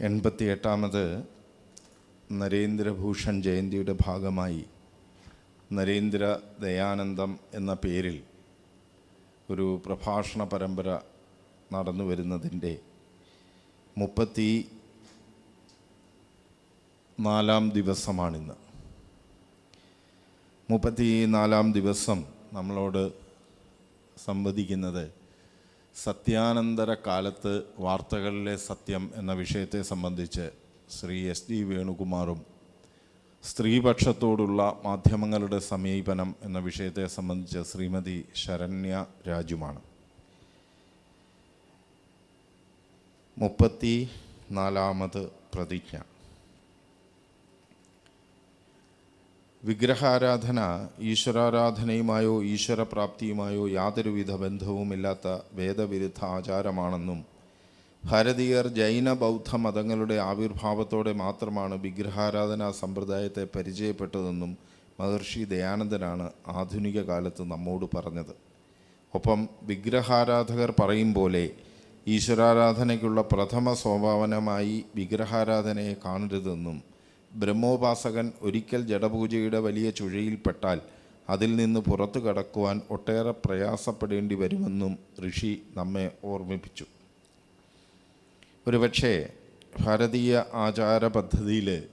എൺപത്തി എട്ടാമത് നരേന്ദ്രഭൂഷൺ ജയന്തിയുടെ ഭാഗമായി നരേന്ദ്ര ദയാനന്ദം എന്ന പേരിൽ ഒരു പ്രഭാഷണ പരമ്പര നടന്നു വരുന്നതിന്റെ മുപ്പത്തി നാലാം ദിവസമാണിന്ന്. മുപ്പത്തി നാലാം ദിവസം നമ്മളോട് സംവദിക്കുന്നത് സത്യാനന്തര കാലത്ത് വാർത്തകളിലെ സത്യം എന്ന വിഷയത്തെ സംബന്ധിച്ച് ശ്രീ എസ് ഡി വേണുകുമാറും സ്ത്രീപക്ഷത്തോടുള്ള മാധ്യമങ്ങളുടെ സമീപനം എന്ന വിഷയത്തെ സംബന്ധിച്ച് ശ്രീമതി ശരണ്യ രാജുമാണ്. മുപ്പത്തി നാലാമത് പ്രതിജ്ഞ. വിഗ്രഹാരാധന ഈശ്വരാരാധനയുമായോ ഈശ്വരപ്രാപ്തിയുമായോ യാതൊരുവിധ ബന്ധവുമില്ലാത്ത വേദവിരുദ്ധ ആചാരമാണെന്നും ഭാരതീയർ ജൈന ബൗദ്ധ മതങ്ങളുടെ ആവിർഭാവത്തോടെ മാത്രമാണ് വിഗ്രഹാരാധനാ സമ്പ്രദായത്തെ പരിചയപ്പെട്ടതെന്നും മഹർഷി ദയാനന്ദനാണ് ആധുനിക കാലത്ത് നമ്മോട് പറഞ്ഞത്. ഒപ്പം വിഗ്രഹാരാധകർ പറയും പോലെ ഈശ്വരാരാധനയ്ക്കുള്ള പ്രഥമ സ്വഭാവനമായി വിഗ്രഹാരാധനയെ കാണരുതെന്നും ബ്രഹ്മോപാസകൻ ഒരിക്കൽ ജഡപൂജയുടെ വലിയ ചുഴയിൽപ്പെട്ടാൽ അതിൽ നിന്ന് പുറത്തു കടക്കുവാൻ ഒട്ടേറെ പ്രയാസപ്പെടേണ്ടി വരുമെന്നും ഋഷി നമ്മെ ഓർമ്മിപ്പിച്ചു. ഒരുപക്ഷേ ഭാരതീയ ആചാര പദ്ധതിയിൽ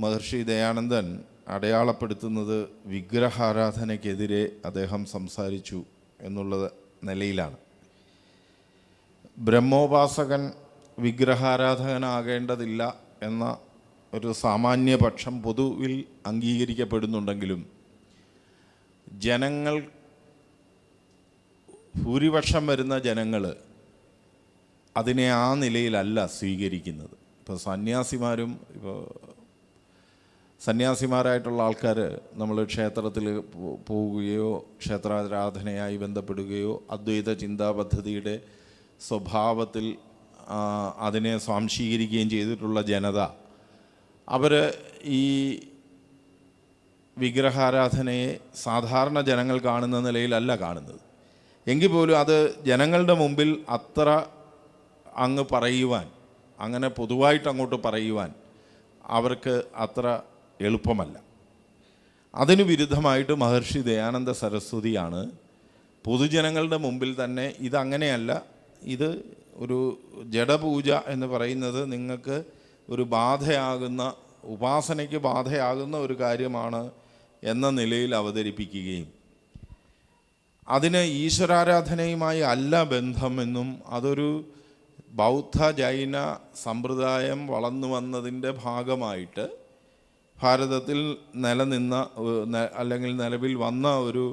മഹർഷി ദയാനന്ദൻ അടയാളപ്പെടുത്തുന്നത് വിഗ്രഹാരാധനയ്ക്കെതിരെ അദ്ദേഹം സംസാരിച്ചു എന്നുള്ള നിലയിലാണ്. ബ്രഹ്മോപാസകൻ വിഗ്രഹാരാധകനാകേണ്ടതില്ല എന്ന ഒരു സാമാന്യപക്ഷം പൊതുവിൽ അംഗീകരിക്കപ്പെടുന്നുണ്ടെങ്കിലും ജനങ്ങൾ ഭൂരിപക്ഷം വരുന്ന ജനങ്ങൾ അതിനെ ആ നിലയിലല്ല സ്വീകരിക്കുന്നത്. ഇപ്പോൾ സന്യാസിമാരും ഇപ്പോൾ സന്യാസിമാരായിട്ടുള്ള ആൾക്കാർ നമ്മൾ ക്ഷേത്രത്തിൽ പോവുകയോ ക്ഷേത്രാരാധനയായി ബന്ധപ്പെടുകയോ അദ്വൈത ചിന്താ പദ്ധതിയുടെ സ്വഭാവത്തിൽ അതിനെ സ്വാംശീകരിക്കുകയും ചെയ്തിട്ടുള്ള ജനത അവർ ഈ വിഗ്രഹാരാധനയെ സാധാരണ ജനങ്ങൾ കാണുന്ന നിലയിലല്ല കാണുന്നത്. എങ്കിൽ പോലും അത് ജനങ്ങളുടെ മുമ്പിൽ അത്ര അങ്ങ് പറയുവാൻ അങ്ങനെ പൊതുവായിട്ട് അങ്ങോട്ട് പറയുവാൻ അവർക്ക് അത്ര എളുപ്പമല്ല. അതിനു വിരുദ്ധമായിട്ട് മഹർഷി ദയാനന്ദ സരസ്വതിയാണ് പൊതുജനങ്ങളുടെ മുമ്പിൽ തന്നെ ഇതങ്ങനെയല്ല. ഇത് ഒരു ജഡപൂജ എന്ന് പറയുന്നത് നിങ്ങൾക്ക് ഒരു ബാധയാകുന്ന ഉപാസനയ്ക്ക് ബാധയാകുന്ന ഒരു കാര്യമാണ് എന്ന നിലയിൽ അവതരിപ്പിക്കുകയും. അതിന് ഈശ്വരാരാധനയുമായി അല്ല ബന്ധമെന്നും അതൊരു ബൗദ്ധ ജൈന സമ്പ്രദായം വളർന്നു വന്നതിന്റെ ഭാഗമായിട്ട് ഭാരതത്തിൽ നിലനിന്ന അല്ലെങ്കിൽ നിലവിൽ വന്ന ഒരു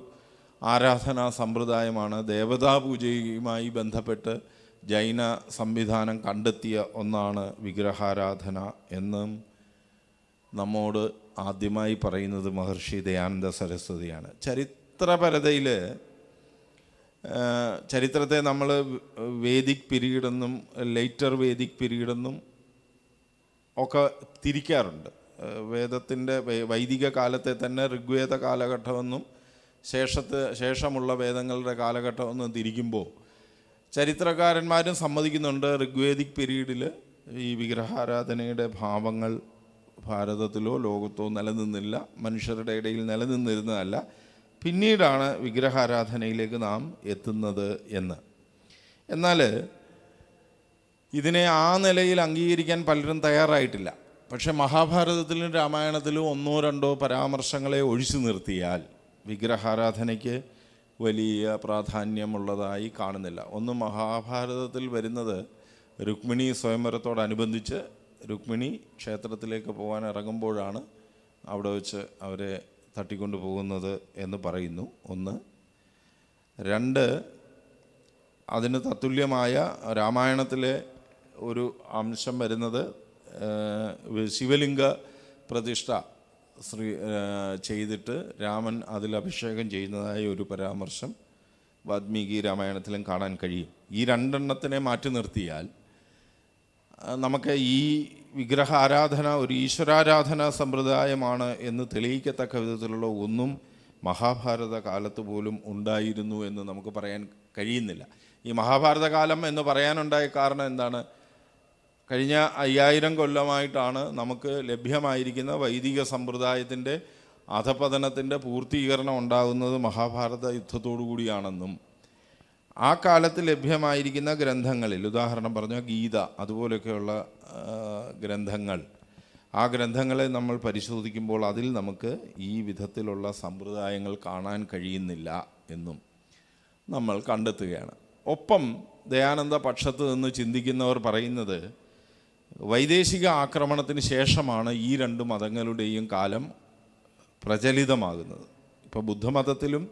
ആരാധനാ സമ്പ്രദായമാണ് ദേവതാപൂജയുമായി ബന്ധപ്പെട്ട് ജൈന സംവിധാനം കണ്ടെത്തിയ ഒന്നാണ് വിഗ്രഹാരാധന എന്നും നമ്മോട് ആദ്യമായി പറയുന്നത് മഹർഷി ദയാനന്ദ സരസ്വതിയാണ്. ചരിത്രപരതയിൽ ചരിത്രത്തെ നമ്മൾ വേദിക് പിരീഡെന്നും ലേറ്റർ വേദിക് പീരീഡ് എന്നും ഒക്കെ തിരിക്കാറുണ്ട്. വേദത്തിന്റെ വൈദിക കാലത്തെ തന്നെ ഋഗ്വേദ കാലഘട്ടമെന്നും ശേഷത്ത് ശേഷമുള്ള വേദങ്ങളുടെ കാലഘട്ടമെന്നും തിരിക്കുമ്പോൾ ചരിത്രകാരന്മാരും സമ്മതിക്കുന്നുണ്ട് ഋഗ്വേദിക് പീരീഡിൽ ഈ വിഗ്രഹാരാധനയുടെ ഭാവങ്ങൾ ഭാരതത്തിലോ ലോകത്തോ നിലനിന്നില്ല മനുഷ്യരുടെ ഇടയിൽ നിലനിന്നിരുന്നതല്ല. പിന്നീടാണ് വിഗ്രഹാരാധനയിലേക്ക് നാം എത്തുന്നത് എന്ന്. എന്നാൽ ഇതിനെ ആ നിലയിൽ അംഗീകരിക്കാൻ പലരും തയ്യാറായിട്ടില്ല. പക്ഷേ മഹാഭാരതത്തിലും രാമായണത്തിലും ഒന്നോ രണ്ടോ പരാമർശങ്ങളെ ഒഴിച്ചു നിർത്തിയാൽ വിഗ്രഹാരാധനയ്ക്ക് വലിയ പ്രാധാന്യമുള്ളതായി കാണുന്നില്ല. ഒന്ന് മഹാഭാരതത്തിൽ വരുന്നത് രുക്മിണി സ്വയംവരത്തോടനുബന്ധിച്ച് രുക്മിണി ക്ഷേത്രത്തിലേക്ക് പോകാൻ ഇറങ്ങുമ്പോഴാണ് അവിടെ വെച്ച് അവരെ തട്ടിക്കൊണ്ടു പോകുന്നത് എന്ന് പറയുന്നു. ഒന്ന്. രണ്ട് അതിന് തത്തുല്യമായ രാമായണത്തിലെ ഒരു അംശം വരുന്നത് ശിവലിംഗ പ്രതിഷ്ഠ. ശ്രീ ചെയ്തിട്ട് രാമൻ അതിൽ അഭിഷേകം ചെയ്യുന്നതായ ഒരു പരാമർശം വാത്മീകി രാമായണത്തിലും കാണാൻ കഴിയും. ഈ രണ്ടെണ്ണത്തിനെ മാറ്റി നിർത്തിയാൽ നമുക്ക് ഈ വിഗ്രഹ ആരാധന ഒരു ഈശ്വരാരാധന സമ്പ്രദായമാണ് എന്ന് തെളിയിക്കത്തക്ക വിധത്തിലുള്ള ഒന്നും മഹാഭാരത കാലത്ത് പോലും ഉണ്ടായിരുന്നു എന്ന് നമുക്ക് പറയാൻ കഴിയുന്നില്ല. ഈ മഹാഭാരത കാലം എന്ന് പറയാനുണ്ടായ കാരണം എന്താണ്? കഴിഞ്ഞ അയ്യായിരം കൊല്ലമായിട്ടാണ് നമുക്ക് ലഭ്യമായിരിക്കുന്ന വൈദിക സമ്പ്രദായത്തിന്റെ അധപതനത്തിന്റെ പൂർത്തീകരണം ഉണ്ടാകുന്നത് മഹാഭാരത യുദ്ധത്തോടു കൂടിയാണെന്നും ആ കാലത്ത് ലഭ്യമായിരിക്കുന്ന ഗ്രന്ഥങ്ങളിൽ ഉദാഹരണം പറഞ്ഞ ഗീത അതുപോലെയൊക്കെയുള്ള ഗ്രന്ഥങ്ങൾ ആ ഗ്രന്ഥങ്ങളെ നമ്മൾ പരിശോധിക്കുമ്പോൾ അതിൽ നമുക്ക് ഈ വിധത്തിലുള്ള സമ്പ്രദായങ്ങൾ കാണാൻ കഴിയുന്നില്ല എന്നും നമ്മൾ കണ്ടെത്തുകയാണ്. ഒപ്പം ദയാനന്ദ പക്ഷത്ത് നിന്ന് ചിന്തിക്കുന്നവർ പറയുന്നത് വൈദേശിക ആക്രമണത്തിന് ശേഷമാണ് ഈ രണ്ട് മതങ്ങളുടെയും കാലം പ്രചലിതമാകുന്നത്. ഇപ്പോൾ ബുദ്ധമതത്തിലും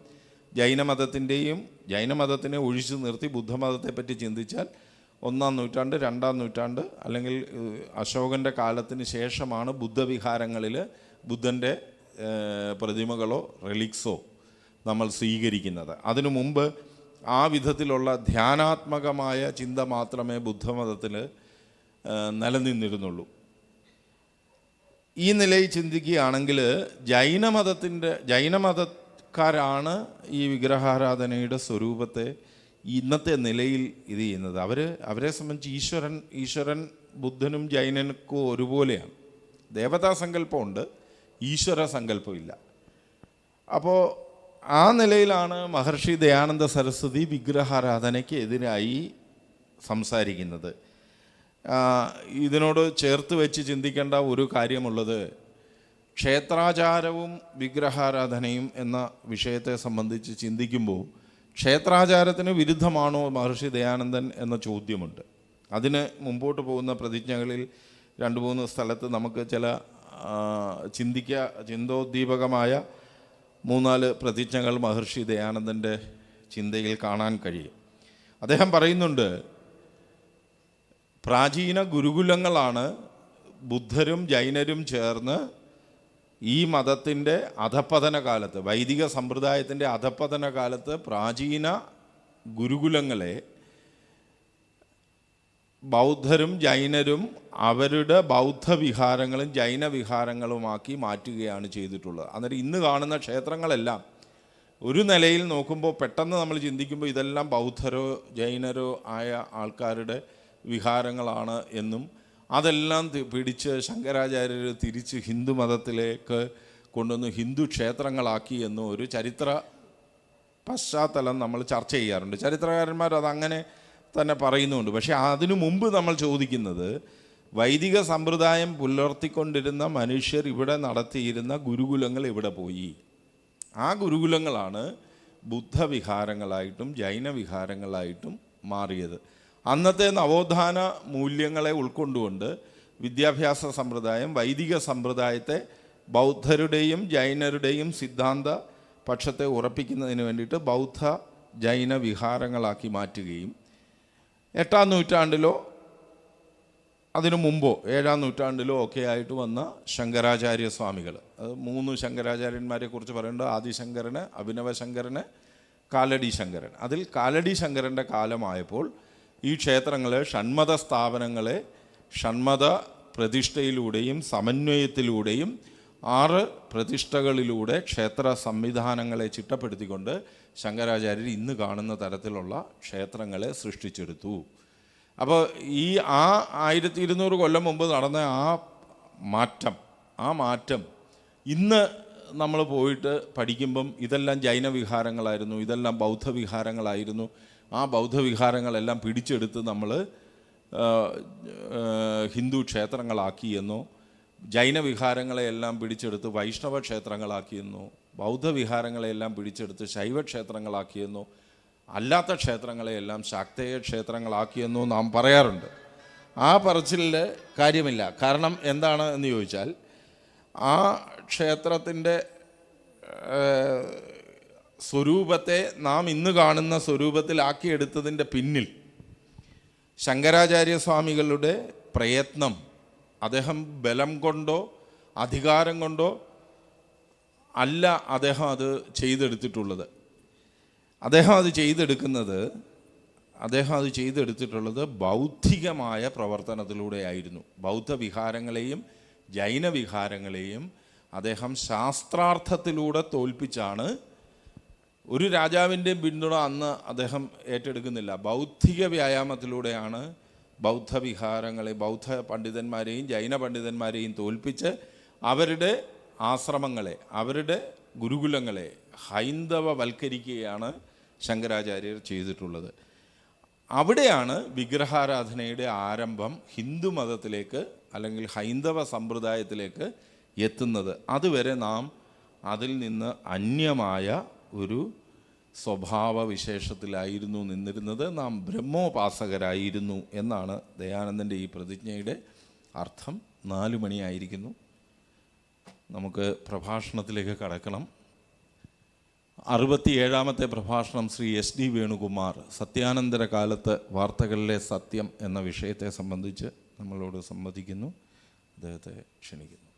ജൈനമതത്തിന്റെയും ജൈനമതത്തിനെ ഒഴിച്ചു നിർത്തി ബുദ്ധമതത്തെപ്പറ്റി ചിന്തിച്ചാൽ ഒന്നാം നൂറ്റാണ്ട് രണ്ടാം നൂറ്റാണ്ട് അല്ലെങ്കിൽ അശോകന്റെ കാലത്തിന് ശേഷമാണ് ബുദ്ധവിഹാരങ്ങളിൽ ബുദ്ധന്റെ പ്രതിമകളോ റെലിക്സോ നമ്മൾ സ്വീകരിക്കുന്നത്. അതിനു മുമ്പ് ആ വിധത്തിലുള്ള ധ്യാനാത്മകമായ ചിന്ത മാത്രമേ ബുദ്ധമതത്തിൽ നിലനിന്നിരുന്നുള്ളൂ. ഈ നിലയിൽ ചിന്തിക്കുകയാണെങ്കിൽ ജൈനമതത്തിന്റെ ജൈനമതക്കാരാണ് ഈ വിഗ്രഹാരാധനയുടെ സ്വരൂപത്തെ ഇന്നത്തെ നിലയിൽ ഇത് ചെയ്യുന്നത്. അവർ അവരെ സംബന്ധിച്ച് ഈശ്വരൻ ഈശ്വരൻ ബുദ്ധനും ജൈനനും ഒരുപോലെയാണ്. ദേവതാ സങ്കല്പമുണ്ട് ഈശ്വര സങ്കല്പമില്ല. അപ്പോൾ ആ നിലയിലാണ് മഹർഷി ദയാനന്ദ സരസ്വതി വിഗ്രഹാരാധനയ്ക്ക് എതിരായി സംസാരിക്കുന്നത്. ഇതിനോട് ചേർത്ത് വെച്ച് ചിന്തിക്കേണ്ട ഒരു കാര്യമുള്ളത് ക്ഷേത്രാചാരവും വിഗ്രഹാരാധനയും എന്ന വിഷയത്തെ സംബന്ധിച്ച് ചിന്തിക്കുമ്പോൾ ക്ഷേത്രാചാരത്തിന് വിരുദ്ധമാണോ മഹർഷി ദയാനന്ദൻ എന്ന ചോദ്യമുണ്ട്. അതിന് മുമ്പോട്ട് പോകുന്ന പ്രതിജ്ഞകളിൽ രണ്ട് മൂന്ന് സ്ഥലത്ത് നമുക്ക് ചില ചിന്തിക്ക ചിന്തോദ്ദീപകമായ മൂന്നാൽ പ്രതിജ്ഞകൾ മഹർഷി ദയാനന്ദന്റെ ചിന്തയിൽ കാണാൻ കഴിയും. അദ്ദേഹം പറയുന്നുണ്ട് പ്രാചീന ഗുരുകുലങ്ങളാണ് ബുദ്ധരും ജൈനരും ചേർന്ന് ഈ മതത്തിന്റെ അധപ്പതന കാലത്ത് വൈദിക സമ്പ്രദായത്തിന്റെ അധപ്പതന കാലത്ത് പ്രാചീന ഗുരുകുലങ്ങളെ ബൗദ്ധരും ജൈനരും അവരുടെ ബൗദ്ധ വിഹാരങ്ങളും ജൈന വിഹാരങ്ങളുമാക്കി മാറ്റുകയാണ് ചെയ്തിട്ടുള്ളത്. അന്നേരം ഇന്ന് കാണുന്ന ക്ഷേത്രങ്ങളെല്ലാം ഒരു നിലയിൽ നോക്കുമ്പോൾ പെട്ടെന്ന് നമ്മൾ ചിന്തിക്കുമ്പോൾ ഇതെല്ലാം ബൗദ്ധരോ ജൈനരോ ആയ ആൾക്കാരുടെ വിഹാരങ്ങളാണ് എന്നും അതെല്ലാം പിടിച്ച് ശങ്കരാചാര്യർ തിരിച്ച് ഹിന്ദു മതത്തിലേക്ക് കൊണ്ടുവന്ന് ഹിന്ദു ക്ഷേത്രങ്ങളാക്കി എന്നും ഒരു ചരിത്ര പശ്ചാത്തലം നമ്മൾ ചർച്ച ചെയ്യാറുണ്ട്. ചരിത്രകാരന്മാർ അതങ്ങനെ തന്നെ പറയുന്നുണ്ട്. പക്ഷേ അതിനു മുമ്പ് നമ്മൾ ചോദിക്കുന്നത് വൈദിക സമ്പ്രദായം പുലർത്തിക്കൊണ്ടിരുന്ന മനുഷ്യർ ഇവിടെ നടത്തിയിരുന്ന ഗുരുകുലങ്ങൾ ഇവിടെ പോയി? ആ ഗുരുകുലങ്ങളാണ് ബുദ്ധവിഹാരങ്ങളായിട്ടും ജൈനവിഹാരങ്ങളായിട്ടും മാറിയത്. അന്നത്തെ നവോത്ഥാന മൂല്യങ്ങളെ ഉൾക്കൊണ്ടുകൊണ്ട് വിദ്യാഭ്യാസ സമ്പ്രദായം വൈദിക സമ്പ്രദായത്തെ ബൗദ്ധരുടെയും ജൈനരുടെയും സിദ്ധാന്ത പക്ഷത്തെ ഉറപ്പിക്കുന്നതിന് വേണ്ടിയിട്ട് ബൗദ്ധ ജൈന വിഹാരങ്ങളാക്കി മാറ്റുകയും എട്ടാം നൂറ്റാണ്ടിലോ അതിനു മുമ്പോ ഏഴാം നൂറ്റാണ്ടിലോ ഒക്കെ ആയിട്ട് വന്ന ശങ്കരാചാര്യ സ്വാമികൾ. അത് മൂന്ന് ശങ്കരാചാര്യന്മാരെ കുറിച്ച് പറയുന്നുണ്ട് ആദിശങ്കരന് അഭിനവശങ്കരന് കാലടി ശങ്കരൻ അതിൽ കാലടി ശങ്കരന്റെ കാലമായപ്പോൾ ഈ ക്ഷേത്രങ്ങൾ ഷൺമത സ്ഥാപനങ്ങളെ ഷൺമത പ്രതിഷ്ഠയിലൂടെയും സമന്വയത്തിലൂടെയും ആറ് പ്രതിഷ്ഠകളിലൂടെ ക്ഷേത്ര സംവിധാനങ്ങളെ ചിട്ടപ്പെടുത്തിക്കൊണ്ട് ശങ്കരാചാര്യർ ഇന്ന് കാണുന്ന തരത്തിലുള്ള ക്ഷേത്രങ്ങളെ സൃഷ്ടിച്ചെടുത്തു. അപ്പോൾ ഈ ആ ആയിരത്തി ഇരുന്നൂറ് കൊല്ലം മുമ്പ് നടന്ന ആ മാറ്റം ആ മാറ്റം ഇന്ന് നമ്മൾ പോയിട്ട് പഠിക്കുമ്പം ഇതെല്ലാം ജൈന വിഹാരങ്ങളായിരുന്നു ഇതെല്ലാം ബൗദ്ധ വിഹാരങ്ങളായിരുന്നു ആ ബൗദ്ധവിഹാരങ്ങളെല്ലാം പിടിച്ചെടുത്ത് നമ്മൾ ഹിന്ദു ക്ഷേത്രങ്ങളാക്കിയെന്നോ ജൈന വിഹാരങ്ങളെയെല്ലാം പിടിച്ചെടുത്ത് വൈഷ്ണവ ക്ഷേത്രങ്ങളാക്കിയെന്നോ ബൗദ്ധവിഹാരങ്ങളെയെല്ലാം പിടിച്ചെടുത്ത് ശൈവ ക്ഷേത്രങ്ങളാക്കിയെന്നോ അല്ലാത്ത ക്ഷേത്രങ്ങളെയെല്ലാം ശാക്തേയ ക്ഷേത്രങ്ങളാക്കിയെന്നോ നാം പറയാറുണ്ട്. ആ പറച്ചിലിൽ കാര്യമില്ല. കാരണം എന്താണ് എന്ന് ചോദിച്ചാൽ ആ ക്ഷേത്രത്തിന്റെ സ്വരൂപത്തെ നാം ഇന്ന് കാണുന്ന സ്വരൂപത്തിലാക്കിയെടുത്തതിന്റെ പിന്നിൽ ശങ്കരാചാര്യ സ്വാമികളുടെ പ്രയത്നം അദ്ദേഹം ബലം കൊണ്ടോ അധികാരം കൊണ്ടോ അല്ല അദ്ദേഹം അത് ചെയ്തെടുത്തിട്ടുള്ളത്. അദ്ദേഹം അത് ചെയ്തെടുക്കുന്നത് അദ്ദേഹം അത് ചെയ്തെടുത്തിട്ടുള്ളത് ബൗദ്ധികമായ പ്രവർത്തനത്തിലൂടെയായിരുന്നു. ബൗദ്ധവിഹാരങ്ങളെയും ജൈനവിഹാരങ്ങളെയും ജൈന വിഹാരങ്ങളെയും അദ്ദേഹം ശാസ്ത്രാർത്ഥത്തിലൂടെ തോൽപ്പിച്ചാണ് ഒരു രാജാവിന്റെയും പിന്തുണ അന്ന് അദ്ദേഹം ഏറ്റെടുക്കുന്നില്ല. ബൗദ്ധിക വ്യായാമത്തിലൂടെയാണ് ബൗദ്ധവിഹാരങ്ങളെ ബൗദ്ധ പണ്ഡിതന്മാരെയും ജൈന പണ്ഡിതന്മാരെയും തോൽപ്പിച്ച് അവരുടെ ആശ്രമങ്ങളെ അവരുടെ ഗുരുകുലങ്ങളെ ഹൈന്ദവവൽക്കരിക്കുകയാണ് ശങ്കരാചാര്യർ ചെയ്തിട്ടുള്ളത്. അവിടെയാണ് വിഗ്രഹാരാധനയുടെ ആരംഭം ഹിന്ദു മതത്തിലേക്ക് അല്ലെങ്കിൽ ഹൈന്ദവ സമ്പ്രദായത്തിലേക്ക് എത്തുന്നത്. അതുവരെ നാം അതിൽ നിന്ന് അന്യമായ ഒരു സ്വഭാവ വിശേഷത്തിലായിരുന്നു നിന്നിരുന്നത്. നാം ബ്രഹ്മോപാസകരായിരുന്നു എന്നാണ് ദയാനന്ദന്റെ ഈ പ്രതിജ്ഞയുടെ അർത്ഥം. നാലു മണിയായിരിക്കുന്നു. നമുക്ക് പ്രഭാഷണത്തിലേക്ക് കടക്കണം. അറുപത്തിയേഴാമത്തെ പ്രഭാഷണം ശ്രീ എസ് ഡി വേണുകുമാർ സത്യാനന്തര കാലത്ത് വാർത്തകളിലെ സത്യം എന്ന വിഷയത്തെ സംബന്ധിച്ച് നമ്മളോട് സംവദിക്കുന്നു. അദ്ദേഹത്തെ ക്ഷണിക്കുന്നു.